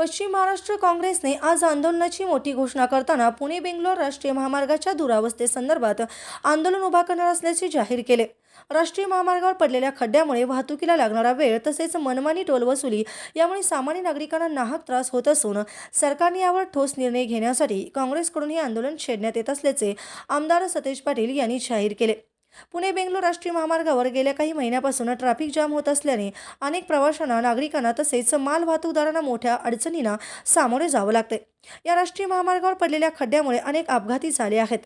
पश्चिम महाराष्ट्र काँग्रेसने आज आंदोलनाची मोठी घोषणा करताना पुणे बेंगलोर राष्ट्रीय महामार्गाच्या दुरावस्थेसंदर्भात आंदोलन उभा करणार असल्याचे जाहीर केले. राष्ट्रीय महामार्गावर पडलेल्या खड्ड्यामुळे वाहतुकीला लागणारा वेळ तसेच मनमानी टोल वसुली यामुळे सामान्य नागरिकांना नाहक त्रास होत असून सरकारने यावर ठोस निर्णय घेण्यासाठी काँग्रेसकडून हे आंदोलन छेडण्यात येत असल्याचे आमदार सतेज पाटील यांनी जाहीर केले. पुणे बेंगलोर राष्ट्रीय महामार्गावर गेल्या काही महिन्यापासून ट्रॅफिक जाम होत असल्याने अनेक प्रवाशांना नागरिकांना तसेच माल वाहतूकदारांना मोठ्या अडचणींना सामोरे जावं लागते. या राष्ट्रीय महामार्गावर पडलेल्या खड्ड्यामुळे अनेक अपघाती झाले आहेत.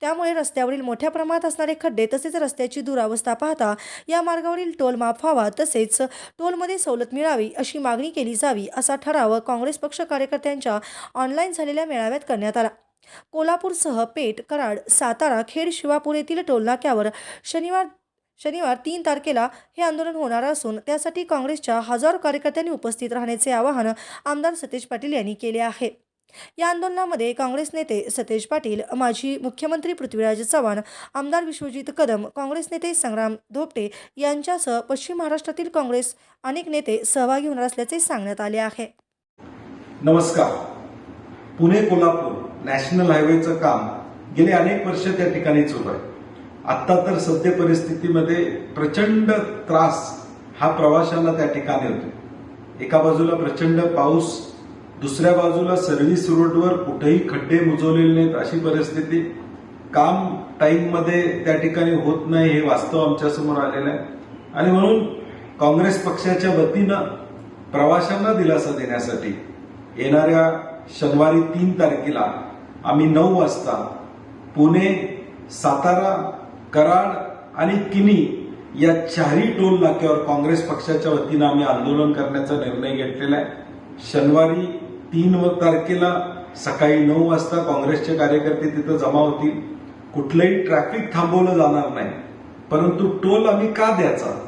त्यामुळे रस्त्यावरील मोठ्या प्रमाणात असणारे खड्डे तसेच रस्त्याची दुरावस्था पाहता या मार्गावरील टोल माफ व्हावा तसेच टोलमध्ये सवलत मिळावी अशी मागणी केली जावी असा ठराव काँग्रेस पक्ष कार्यकर्त्यांच्या ऑनलाईन झालेल्या मेळाव्यात करण्यात आला. कोल्हापूरसह पेठ कराड सातारा खेड शिवापूर येथील टोलनाक्यावर शनिवार शनिवार तीन तारखेला हे आंदोलन होणार असून त्यासाठी काँग्रेसच्या हजारो कार्यकर्त्यांनी उपस्थित राहण्याचे आवाहन आमदार सतेज पाटील यांनी केले आहे. या आंदोलनामध्ये काँग्रेस नेते सतेज पाटील माजी मुख्यमंत्री पृथ्वीराज चव्हाण आमदार विश्वजित कदम काँग्रेस नेते संग्राम धोपटे यांच्यासह पश्चिम महाराष्ट्रातील काँग्रेस अनेक नेते सहभागी होणार असल्याचे सांगण्यात आले आहे. नमस्कार. पुणे कोल्हापूर नॅशनल हायवेचं काम गेले अनेक वर्ष त्या ठिकाणी सुरू आहे. आत्ता तर सद्य परिस्थितीमध्ये प्रचंड त्रास हा प्रवाशांना त्या ठिकाणी होतो. एका बाजूला प्रचंड पाऊस दुसऱ्या बाजूला सर्व्हिस रोडवर कुठेही खड्डे मुजवलेले नाहीत अशी परिस्थिती. काम टाईममध्ये त्या ठिकाणी होत नाही हे वास्तव आमच्यासमोर आलेलं आहे. आणि म्हणून काँग्रेस पक्षाच्या वतीनं प्रवाशांना दिलासा देण्यासाठी येणाऱ्या शनिवारी तीन तारखेला आम्ही नऊ वाजता पुणे सातारा कराड आणि किनी या चारही टोल नाक्यावर काँग्रेस पक्षाच्या वतीनं आम्ही आंदोलन करण्याचा निर्णय घेतलेला आहे. शनिवारी तीन तारखेला सकाळी नऊ वाजता काँग्रेसचे कार्यकर्ते तिथं जमा होतील. कुठलंही ट्रॅफिक थांबवलं जाणार नाही. परंतु टोल आम्ही का द्यायचा?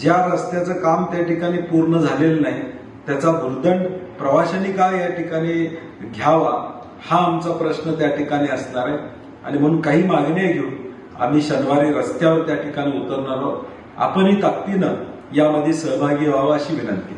ज्या रस्त्याचं काम त्या ठिकाणी पूर्ण झालेलं नाही त्याचा भूर्दंड प्रवाशांनी का या ठिकाणी घ्यावा? हा आमचा प्रश्न त्या ठिकाणी असणार आहे. आणि म्हणून काही मागण्या घेऊन आम्ही शनिवारी रस्त्यावर त्या ठिकाणी उतरणार आहोत. आपणही ताकदीनं यामध्ये सहभागी व्हावा अशी विनंती.